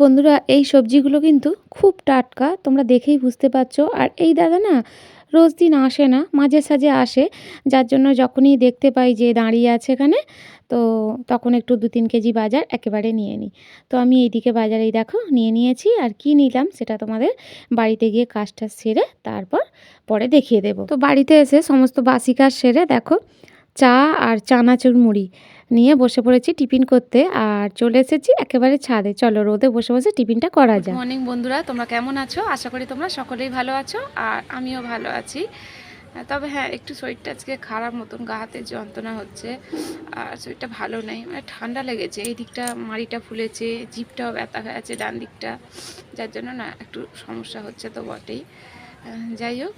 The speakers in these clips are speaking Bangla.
বন্ধুরা, এই সবজিগুলো কিন্তু খুব টাটকা, তোমরা দেখেই বুঝতে পারছ। আর এই দাদা না, রোজ দিন আসে না, মাঝে সাঝে আসে, যার জন্য যখনই দেখতে পাই যে দাঁড়িয়ে আছে এখানে, তো তখন একটু দু তিন কেজি বাজার একেবারে নিয়ে নিই। তো আমি এইদিকে বাজারেই দেখো, নিয়ে নিয়েছি, আর কি নিলাম সেটা তোমাদের বাড়িতে গিয়ে কাজটা সেরে তারপর পরে দেখিয়ে দেব। তো বাড়িতে এসে সমস্ত বাসি কাজ সেরে দেখো, চা আর চানাচুর মুড়ি। নিয়ে বসে পড়েছি টিফিন করতে আর চলে এসেছি একেবারে ছাদে। চলো রোদে বসে বসে টিফিনটা করা যায় মর্নিং বন্ধুরা তোমরা কেমন আছো? আশা করি তোমরা সকলেই ভালো আছো আর আমিও ভালো আছি। তবে হ্যাঁ একটু শরীরটা আজকে খারাপ মতন গা হাতে যন্ত্রণা হচ্ছে আর শরীরটা ভালো নেই মানে ঠান্ডা লেগেছে। এই দিকটা মাড়িটা ফুলেছে জিপটাও ব্যথা হয়ে আছে ডান দিকটা যার জন্য না একটু সমস্যা হচ্ছে তো বটেই। যাই হোক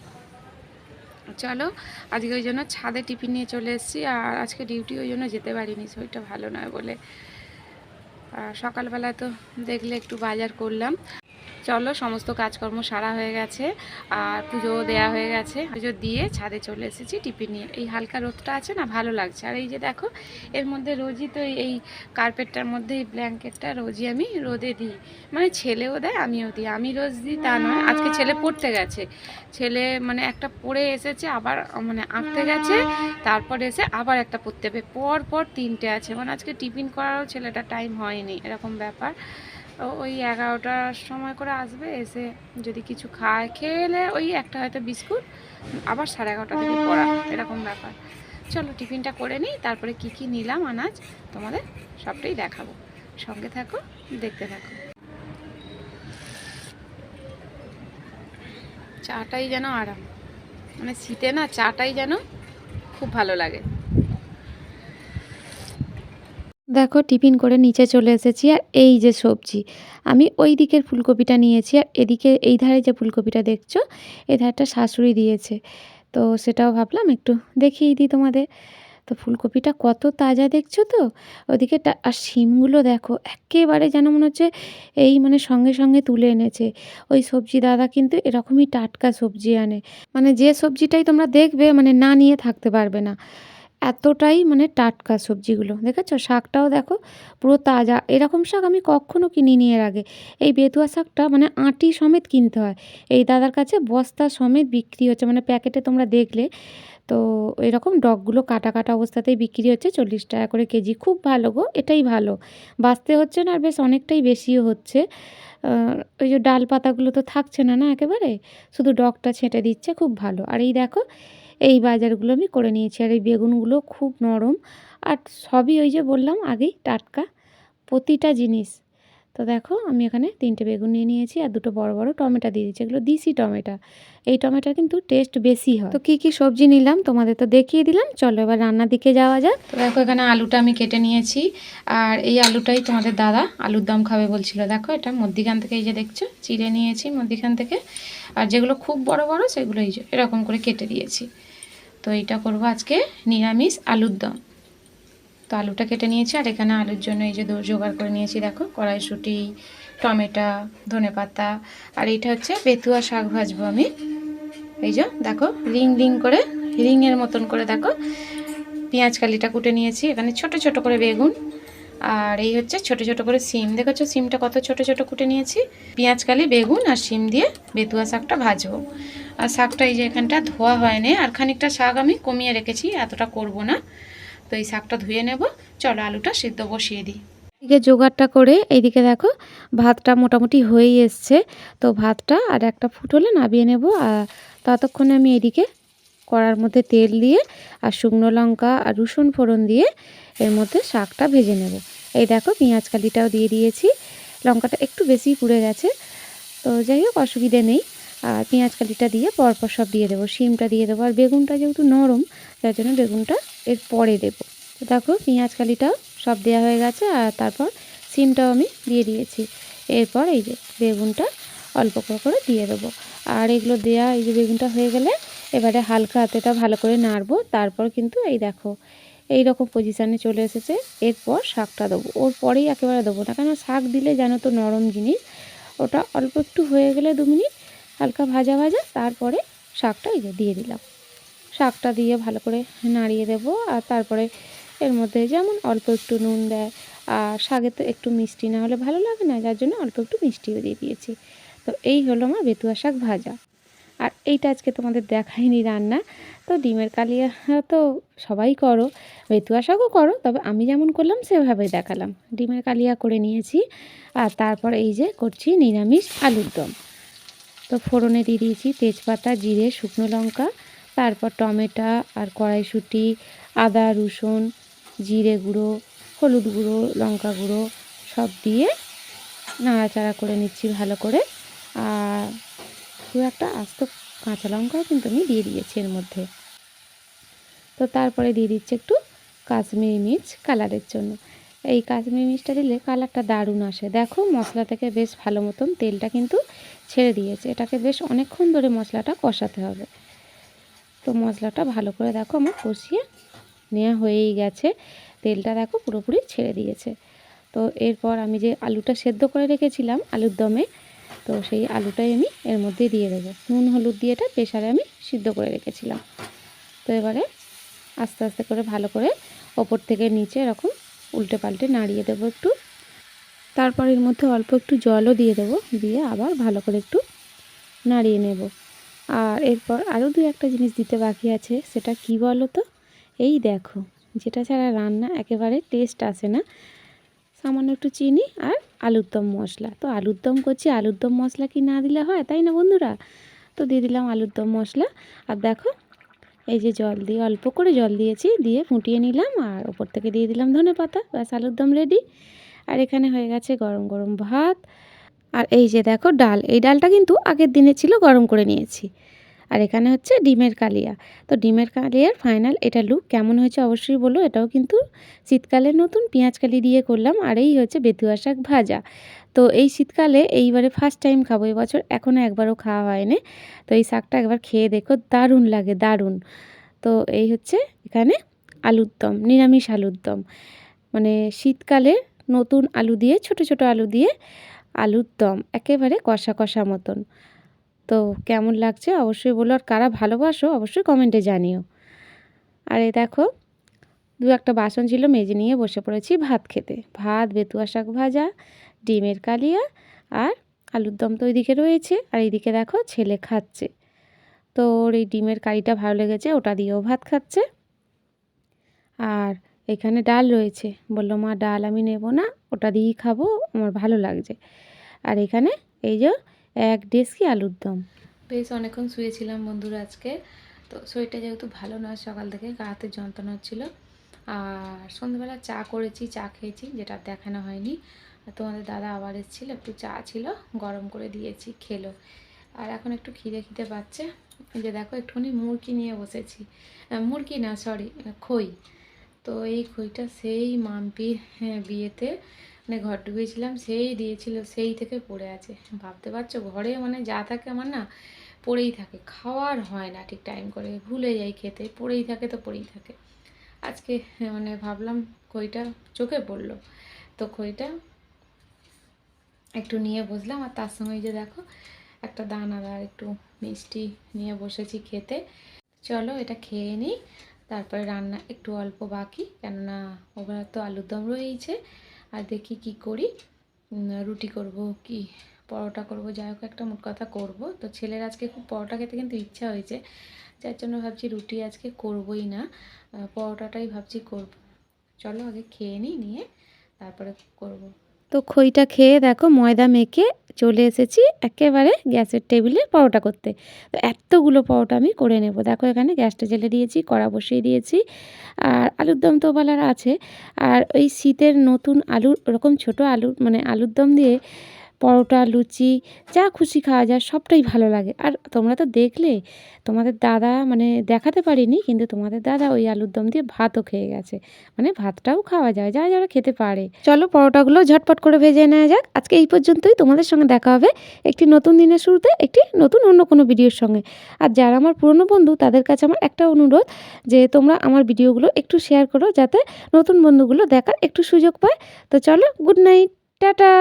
চলো, আজকে ওই জন্য ছাদে টিফিন নিয়ে চলে এসেছি আর আজকে ডিউটি ওই জন্য যেতে পারিনি, শরীরটা ভালো নয় বলে। সকালবেলায় তো দেখলে একটু বাজার করলাম। চলো, সমস্ত কাজকর্ম সারা হয়ে গেছে, আর পুজো দেয়া হয়ে গেছে। পুজো দিয়ে ছাদে চলে এসেছি টিফিন নিয়ে। এই হালকা রোদটা আছে না, ভালো লাগছে। আর এই যে দেখো, এর মধ্যে রোজই তো এই কার্পেটটার মধ্যে, এই ব্ল্যাঙ্কেটটা রোজই আমি রোদে দিই। মানে ছেলেও দেয়, আমিও দিই। আমি রোজ দিই, তা নয়। আজকে ছেলে পড়তে গেছে। ছেলে মানে একটা পড়ে এসেছে, আবার মানে আঁকতে গেছে, তারপর এসে আবার একটা পড়তে হবে। পর পর তিনটে আছে। মানে আজকে টিফিন করারও ছেলেটা টাইম হয়নি, এরকম ব্যাপার। ওই এগারোটার সময় করে আসবে, এসে যদি কিছু খায় খেলে ওই একটা হয়তো বিস্কুট, আবার সাড়ে এগারোটা থেকে পড়া, এরকম ব্যাপার। চলো টিফিনটা করে নিই, তারপরে কি কি নিলাম আনাজ, তোমাদের সবটাই দেখাবো। সঙ্গে থাকো, দেখতে থাকো। চাটাই যেন আরাম। মানে শীতে না চাটাই যেন খুব ভালো লাগে। দেখো, টিফিন করে নিচে চলে এসেছি আর এই যে সবজি। আমি ওই দিকের ফুলকপিটা নিয়েছি আর এদিকে এই ধারে যে ফুলকপিটা দেখছ এই ধারটা শাশুড়ি দিয়েছে। তো সেটাও ভাবলাম একটু দেখিয়ে দিই তোমাদের। তো ফুলকপিটা কত তাজা দেখছ তো? ওদিকে আর শিমগুলো দেখো, একেবারে যেন মনে হচ্ছে এই মানে সঙ্গে সঙ্গে তুলে এনেছে। ওই সবজি দাদা কিন্তু এরকমই টাটকা সবজি আনে। মানে যে সবজিটাই তোমরা দেখবে মানে না নিয়ে থাকতে পারবে না। এতটাই মানে টাটকা সবজিগুলো, দেখেছ? শাকটাও দেখো পুরো তাজা। এরকম শাক আমি কখনো কিনিনি এর আগে। এই বেতুয়া শাকটা মানে আঁটি সমেত কিনতে হয়। এই দাদার কাছে বস্তা সমেত বিক্রি হচ্ছে। মানে প্যাকেটে তোমরা দেখলে, তো এরকম ডগগুলো কাটা কাটা অবস্থাতেই বিক্রি হচ্ছে চল্লিশ টাকা করে কেজি। খুব ভালো গো, এটাই ভালো। বাঁচতে হচ্ছে না আর বেশ অনেকটাই বেশিও হচ্ছে। ওই যে ডাল পাতাগুলো তো থাকছে না না একেবারে? শুধু ডগটা ছেঁটে দিচ্ছে, খুব ভালো। আর এই দেখো এই বাজারগুলো আমি করে নিয়েছি। আর এই বেগুনগুলো খুব নরম। আর সবই ওই যে বললাম আগেই টাটকা। প্রতিটা জিনিস তো দেখো আমি এখানে তিনটে বেগুন নিয়ে নিয়েছি আর দুটো বড় বড় টমেটো দিয়ে দিচ্ছি এগুলো দিসি টমেটো। এই টমেটোর কিন্তু টেস্ট বেশি হয়। তো কী কী সবজি নিলাম তোমাদের তো দেখিয়ে দিলাম। চলো এবার রান্নার দিকে যাওয়া যাক। তো দেখো এখানে আলুটা আমি কেটে নিয়েছি। আর এই আলুটাই তোমাদের দাদা আলুর দম খাবে বলছিল। দেখো এটা মধ্যিখান থেকে এই যে দেখছ, চিড়ে নিয়েছি মধ্যিখান থেকে। আর যেগুলো খুব বড় বড় সেগুলো এই যে এরকম করে কেটে দিয়েছি। তো এইটা করব আজকে নিরামিষ আলুর দম। তো আলুটা কেটে নিয়েছি, আর এখানে আলুর জন্য এই যে জোগাড় করে নিয়েছি, দেখো, কড়াইশুঁটি, টমেটো ধনে পাতা আর এইটা হচ্ছে বেতুয়া শাক ভাজবো আমি। এই যে, দেখো, রিং রিং করে, রিংয়ের মতন করে, দেখো, পেঁয়াজ কালিটা কুটে নিয়েছি, এখানে ছোট ছোট করে বেগুন, আর এই হচ্ছে ছোট ছোট করে সিম। দেখেছ, সিমটা কত ছোট ছোট কুটে নিয়েছি? পেঁয়াজ কালি, বেগুন, আর সিম দিয়ে বেতুয়া শাকটা ভাজবো। আর শাকটা এই যে এখানটা ধোয়া হয়নি, আর খানিকটা শাক আমি কমিয়ে রেখেছি, এতটা করব না। তো এই শাকটা ধুয়ে নেব। চলো আলুটা সিদ্ধ বসিয়ে দিই। এদিকে জোগাড়টা করে এইদিকে দেখো, ভাতটা মোটামুটি হয়েই এসছে। তো ভাতটা আর একটা ফুট হলে নাবিয়ে নেব। আর ততক্ষণে আমি এদিকে কড়ার মধ্যে তেল দিয়ে আর শুকনো লঙ্কা আর রসুন ফোড়ন দিয়ে এর মধ্যে শাকটা ভেজে নেব। এই দেখো পেঁয়াজ কালিটাও দিয়ে দিয়েছি। লঙ্কাটা একটু বেশি পুড়ে গেছে। তো যাই হোক, অসুবিধে নেই। আর পেঁয়াজ কালিটা দিয়ে পরপর সব দিয়ে দেবো। শিমটা দিয়ে দেবো। আর বেগুনটা যেহেতু নরম যার জন্য বেগুনটা এর পরে দেবো। তো দেখো, পেঁয়াজ কালিটাও সব দেওয়া হয়ে গেছে আর তারপর সিমটাও আমি দিয়ে দিয়েছি। এরপর এই যে বেগুনটা অল্প করে করে দিয়ে দেবো। আর এগুলো দেওয়া এই যে বেগুনটা হয়ে গেলে এবারে হালকা হাতেটা ভালো করে নাড়বো। তারপর কিন্তু এই দেখো, এই রকম পজিশানে চলে এসেছে। এরপর শাকটা দেবো। ওর পরেই একেবারে দেবো না। কেন শাক দিলে জানো তো নরম জিনিস, ওটা অল্প একটু হয়ে গেলে দু মিনিট হালকা ভাজা ভাজা, তারপরে শাকটা এই যে দিয়ে দিলাম। শাকটা দিয়ে ভালো করে নাড়িয়ে দেবো, আর তারপরে এর মধ্যে যেমন অল্প একটু নুন দেয়, আর শাকে তো একটু মিষ্টি না হলে ভালো লাগে না, যার জন্য অল্প একটু মিষ্টিও দিয়ে দিয়েছি। তো এই হলো আমার বেতুয়া শাক ভাজা। আর এইটা আজকে তোমাদের দেখাইনি রান্না, তো ডিমের কালিয়া তো সবাই করো, বেতুয়া শাকও করো, তবে আমি যেমন করলাম সেভাবেই দেখালাম। ডিমের কালিয়া করে নিয়েছি, আর তারপর এই যে করছি নিরামিষ আলুর দম। তো ফোড়নে দিয়ে দিয়েছি তেজপাতা, জিরে, শুকনো লঙ্কা, তারপর টমেটো আর কড়াইশুঁটি, আদা, রসুন, জিরে গুঁড়ো, হলুদ গুঁড়ো, লঙ্কা গুঁড়ো সব দিয়ে নাড়াচাড়া করে নিচ্ছি ভালো করে। আর দু একটা আস্ত কাঁচা লঙ্কাও কিন্তু আমি দিয়ে দিয়েছি এর মধ্যে। তো তারপরে দিয়ে দিচ্ছি একটু কাশ্মীরি মির্চ কালারের জন্য। এই কাশ্মীরি মির্চটা দিলে কালারটা দারুণ আসে। দেখো, মশলা থেকে বেশ ভালো মতন তেলটা কিন্তু ছেড়ে দিয়েছে। এটাকে বেশ অনেকক্ষণ ধরে মশলাটা কষাতে হবে। তো মশলাটা ভালো করে দেখো আমার কষিয়ে নেওয়া হয়েই গেছে। তেলটা দেখো পুরোপুরি ছেড়ে দিয়েছে। তো এরপর আমি যে আলুটা সেদ্ধ করে রেখেছিলাম আলুর দমে, তো সেই আলুটাই আমি এর মধ্যে দিয়ে দেবো। নুন, হলুদ দিয়ে এটা প্রেশারে আমি সিদ্ধ করে রেখেছিলাম। তো এবারে আস্তে আস্তে করে ভালো করে ওপর থেকে নিচে এরকম উল্টে পাল্টে নাড়িয়ে দেবো একটু। তারপর এর মধ্যে অল্প একটু জলও দিয়ে দেবো, দিয়ে আবার ভালো করে একটু নাড়িয়ে নেব। আর এরপর আরও দু একটা জিনিস দিতে বাকি আছে, সেটা কি বলো তো এই দেখো, যেটা ছাড়া রান্না একেবারে টেস্ট আসে না। সামান্য একটু চিনি আর আলুর দম মশলা। তো আলুর দম করছি, আলুর দম মশলা কি না দিলে হয়, তাই না বন্ধুরা? তো দিয়ে দিলাম আলুর দম মশলা। আর দেখো এই যে জল দিয়ে, অল্প করে জল দিয়েছি, দিয়ে ফুটিয়ে নিলাম আর ওপর থেকে দিয়ে দিলাম ধনে পাতা, ব্যাস আলুর দম রেডি আর এখানে হয়ে গেছে গরম গরম ভাত। আর এই যে দেখো ডাল, এই ডালটা কিন্তু আগের দিনে ছিল গরম করে নিয়েছি। আর এখানে হচ্ছে ডিমের কালিয়া। তো ডিমের কালিয়ার ফাইনাল এটা লুক কেমন হয়েছে অবশ্যই বলো, এটাও কিন্তু শীতকালে নতুন পেঁয়াজ কালি দিয়ে করলাম আর এই হচ্ছে বেতুয়া শাক ভাজা। তো এই শীতকালে এইবারে ফার্স্ট টাইম খাব, এবছর এখনও একবারও খাওয়া হয়নি। তো এই শাকটা একবার খেয়ে দেখো, দারুণ লাগে, দারুণ। তো এই হচ্ছে এখানে আলুর দম, নিরামিষ আলুর দম। মানে শীতকালে নতুন আলু দিয়ে, ছোট ছোট আলু দিয়ে আলুর দম, একেবারে কষা কষা মতন। তো কেমন লাগছে অবশ্যই বলো, আর কারা ভালোবাসো অবশ্যই কমেন্টে জানিও। আর এই দেখো, দু একটা বাসন ছিল, মেজে নিয়ে বসে পড়েছি ভাত খেতে। ভাত, বেতুয়া শাক ভাজা, ডিমের কালিয়া আর আলুর দম তো ওইদিকে রয়েছে। আর এইদিকে দেখো ছেলে খাচ্ছে। তো ওর এই ডিমের কারিটা ভালো লেগেছে, ওটা দিয়েও ভাত খাচ্ছে। আর এখানে ডাল রয়েছে। বলল, মা, ডাল আমি নেব না, ওটা দিয়েই খাব, আমার ভালো লাগছে। আর এখানে এই যে এক ডেস্কি আলুর দম। বেশ অনেকক্ষণ শুয়েছিলাম বন্ধুরা আজকে। তো শরীরটা যেহেতু ভালো নয় সকাল থেকে গা হাতে যন্ত্রণা হচ্ছিল। আর সন্ধ্যেবেলা চা করেছি চা খেয়েছি যেটা দেখানো হয়নি। তোমাদের দাদা আবার এসেছিল একটু চা ছিল গরম করে দিয়েছি খেলো। আর এখন একটু খিদে খিদে পাচ্ছে। যে দেখো একটুখানি মুরগি নিয়ে বসেছি। মুরগি না সরি খই। তো এই খইটা সেই মাম্পির হ্যাঁ, বিয়েতে মানে ঘর ডুবিয়েছিলাম সেই দিয়েছিল, সেই থেকে পড়ে আছে। ভাবতে পারছ, ঘরে মানে যা থাকে আমার না, পড়েই থাকে। খাওয়ার হয় না ঠিক টাইম করে, ভুলে যাই খেতে, পড়েই থাকে তো পড়েই থাকে। আজকে মানে ভাবলাম খইটা চোখে পড়ল। তো খইটা একটু নিয়ে বসলাম, আর তার সঙ্গে যে দেখো, একটা দানাদার একটু মিষ্টি নিয়ে বসেছি খেতে। চলো এটা খেয়ে নিই, তারপরে রান্না একটু অল্প বাকি, কেননা ওবার তো আলুর দম রয়েইছে। আর দেখি কি করি। রুটি করব কি, পরোটা করব, যাই হোক একটা মোট কথা করব। তো ছেলের আজকে খুব পরোটা খেতে কিন্তু ইচ্ছা হয়েছে, যার জন্য ভাবছি রুটি আজকে করবই না পরোটাটাই ভাবছি করব। চলো আগে খেয়ে নিই, নিয়ে তারপরে করব। তো খইটা খেয়ে দেখো ময়দা মেখে চলে এসেছি একেবারে গ্যাসের টেবিলে পরোটা করতে। তো এতগুলো পরোটা আমি করে নেব। দেখো এখানে গ্যাসটা জেলে দিয়েছি, কড়া বসিয়ে দিয়েছি আর আলুর দম তো বলার আছে। আর ওই শীতের নতুন আলুর, ওরকম ছোট আলু মানে আলুর দম দিয়ে পরোটা, লুচি, যা খুশি খাওয়া যায়, সবটাই ভালো লাগে। আর তোমরা তো দেখলে, তোমাদের দাদা মানে দেখাতে পারিনি, কিন্তু তোমাদের দাদা ওই আলুর দম দিয়ে ভাতও খেয়ে গেছে। মানে ভাতটাও খাওয়া যায়, যা যারা খেতে পারে। চলো পরোটাগুলো ঝটপট করে ভেজে নেওয়া যাক। আজকে এই পর্যন্তই, তোমাদের সঙ্গে দেখা হবে একটি নতুন দিনের শুরুতে, একটি নতুন অন্য কোনো ভিডিওর সঙ্গে। আর যারা আমার পুরনো বন্ধু, তাদের কাছে আমার একটা অনুরোধ যে তোমরা আমার ভিডিওগুলো একটু শেয়ার করো, যাতে নতুন বন্ধুগুলো দেখার একটু সুযোগ পায়। তো চলো, গুড নাইট, টাটা!